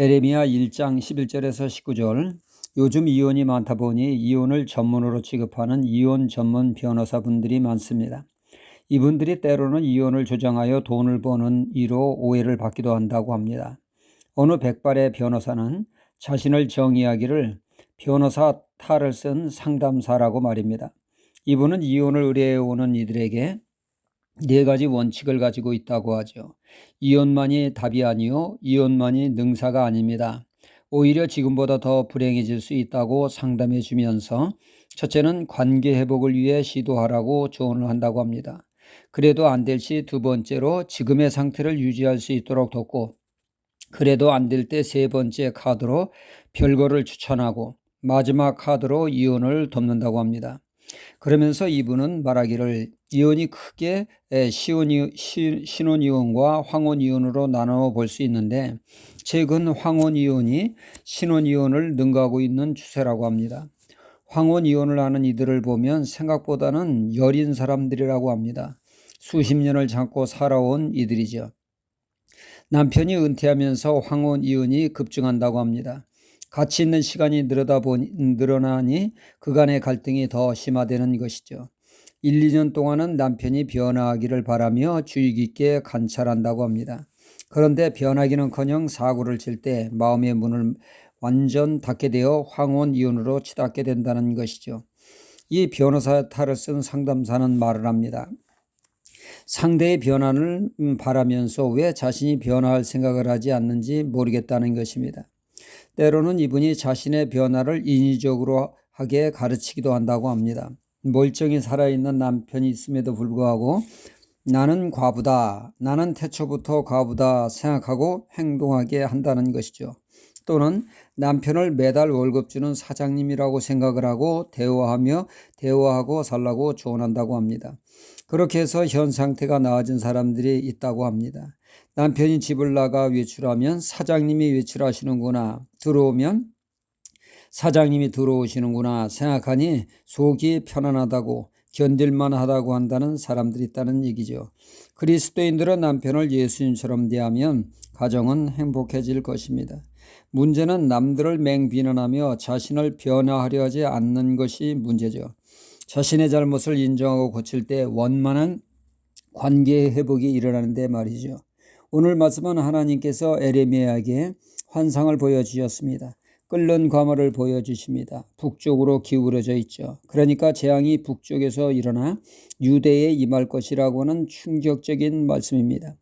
에레미야 1장 11절에서 19절 요즘 이혼이 많다 보니 이혼을 전문으로 취급하는 이혼 전문 변호사분들이 많습니다. 이분들이 때로는 이혼을 조장하여 돈을 버는 이로 오해를 받기도 한다고 합니다. 어느 백발의 변호사는 자신을 정의하기를 변호사 탈을 쓴 상담사라고 말입니다. 이분은 이혼을 의뢰해오는 이들에게 네 가지 원칙을 가지고 있다고 하죠. 이혼만이 답이 아니요. 이혼만이 능사가 아닙니다. 오히려 지금보다 더 불행해질 수 있다고 상담해 주면서 첫째는 관계 회복을 위해 시도하라고 조언을 한다고 합니다. 그래도 안 될 시 두 번째로 지금의 상태를 유지할 수 있도록 돕고 그래도 안 될 때 세 번째 카드로 별거를 추천하고 마지막 카드로 이혼을 돕는다고 합니다. 그러면서 이분은 말하기를 이혼이 크게 신혼이혼과 황혼이혼으로 나눠 볼 수 있는데 최근 황혼이혼이 신혼이혼을 능가하고 있는 추세라고 합니다. 황혼이혼을 하는 이들을 보면 생각보다는 여린 사람들이라고 합니다. 수십 년을 참고 살아온 이들이죠. 남편이 은퇴하면서 황혼 이혼이 급증한다고 합니다. 같이 있는 시간이 늘어다 보니, 늘어나니 그간의 갈등이 더 심화되는 것이죠. 1, 2년 동안은 남편이 변화하기를 바라며 주의 깊게 관찰한다고 합니다. 그런데 변하기는커녕 사고를 칠 때 마음의 문을 완전 닫게 되어 황혼 이혼으로 치닫게 된다는 것이죠. 이 변호사 탈을 쓴 상담사는 말을 합니다. 상대의 변화를 바라면서 왜 자신이 변화할 생각을 하지 않는지 모르겠다는 것입니다. 때로는 이분이 자신의 변화를 인위적으로 하게 가르치기도 한다고 합니다. 멀쩡히 살아있는 남편이 있음에도 불구하고 나는 과부다, 나는 태초부터 과부다 생각하고 행동하게 한다는 것이죠. 또는 남편을 매달 월급 주는 사장님이라고 생각을 하고 대화하며 대화하고 살라고 조언한다고 합니다. 그렇게 해서 현 상태가 나아진 사람들이 있다고 합니다. 남편이 집을 나가 외출하면 사장님이 외출하시는구나. 들어오면 사장님이 들어오시는구나 생각하니 속이 편안하다고 견딜만 하다고 한다는 사람들이 있다는 얘기죠. 그리스도인들은 남편을 예수님처럼 대하면 가정은 행복해질 것입니다. 문제는 남들을 맹비난하며 자신을 변화하려 하지 않는 것이 문제죠. 자신의 잘못을 인정하고 고칠 때 원만한 관계 회복이 일어나는데 말이죠. 오늘 말씀은 하나님께서 에레미야에게 환상을 보여주셨습니다. 끓는 과물을 보여주십니다. 북쪽으로 기울어져 있죠. 그러니까 재앙이 북쪽에서 일어나 유대에 임할 것이라고 하는 충격적인 말씀입니다.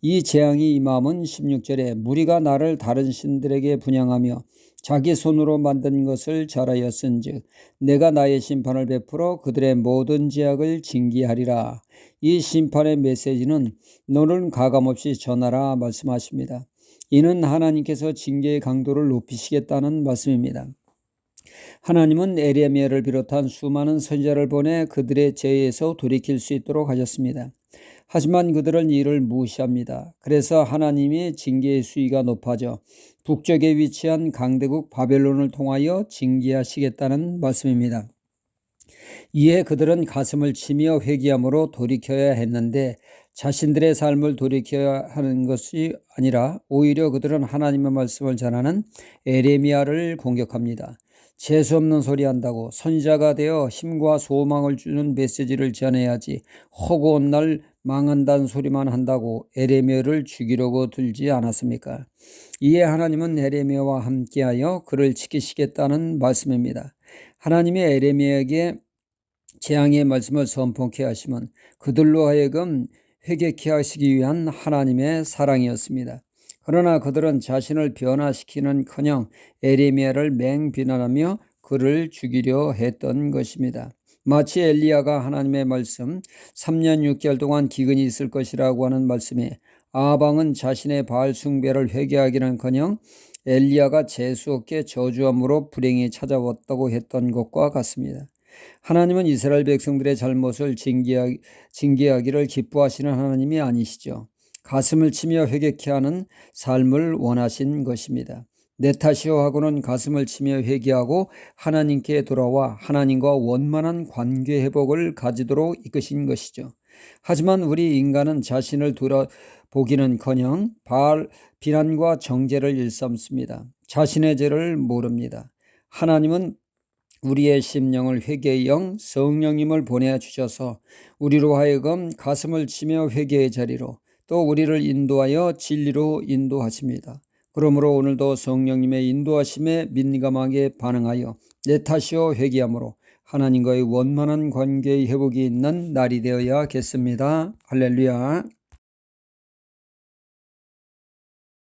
이 재앙이 임함은 16절에 무리가 나를 다른 신들에게 분양하며 자기 손으로 만든 것을 잘하였은즉 내가 나의 심판을 베풀어 그들의 모든 제약을 징계하리라. 이 심판의 메시지는 너는 가감없이 전하라 말씀하십니다. 이는 하나님께서 징계의 강도를 높이시겠다는 말씀입니다. 하나님은 에레미야를 비롯한 수많은 선자를 보내 그들의 죄에서 돌이킬 수 있도록 하셨습니다. 하지만 그들은 이를 무시합니다. 그래서 하나님이 징계의 수위가 높아져 북쪽에 위치한 강대국 바벨론을 통하여 징계하시겠다는 말씀입니다. 이에 그들은 가슴을 치며 회개함으로 돌이켜야 했는데 자신들의 삶을 돌이켜야 하는 것이 아니라 오히려 그들은 하나님의 말씀을 전하는 에레미야를 공격합니다. 재수 없는 소리 한다고 선지자가 되어 힘과 소망을 주는 메시지를 전해야지 허구한 날 망한다는 소리만 한다고 에레미야를 죽이려고 들지 않았습니까? 이에 하나님은 에레미야와 함께하여 그를 지키시겠다는 말씀입니다. 하나님의 에레미야에게 재앙의 말씀을 선포케 하시면 그들로 하여금 회개케 하시기 위한 하나님의 사랑이었습니다. 그러나 그들은 자신을 변화시키는 커녕 에레미야를 맹비난하며 그를 죽이려 했던 것입니다. 마치 엘리야가 하나님의 말씀 3년 6개월 동안 기근이 있을 것이라고 하는 말씀에 아방은 자신의 바알 숭배를 회개하기는커녕 엘리야가 재수없게 저주함으로 불행이 찾아왔다고 했던 것과 같습니다. 하나님은 이스라엘 백성들의 잘못을 징계하기, 징계하 기를 기뻐하시는 하나님이 아니시죠. 가슴을 치며 회개케 하는 삶을 원하신 것입니다. 내 탓이요 하고는 가슴을 치며 회개하고 하나님께 돌아와 하나님과 원만한 관계 회복을 가지도록 이끄신 것이죠. 하지만 우리 인간은 자신을 돌아보기는커녕 바알 비난과 정죄를 일삼습니다. 자신의 죄를 모릅니다. 하나님은 우리의 심령을 회개의 영 성령님을 보내 주셔서 우리로 하여금 가슴을 치며 회개의 자리로 또 우리를 인도하여 진리로 인도하십니다. 그러므로 오늘도 성령님의 인도하심에 민감하게 반응하여 내 탓이요 회개함으로 하나님과의 원만한 관계의 회복이 있는 날이 되어야겠습니다. 할렐루야.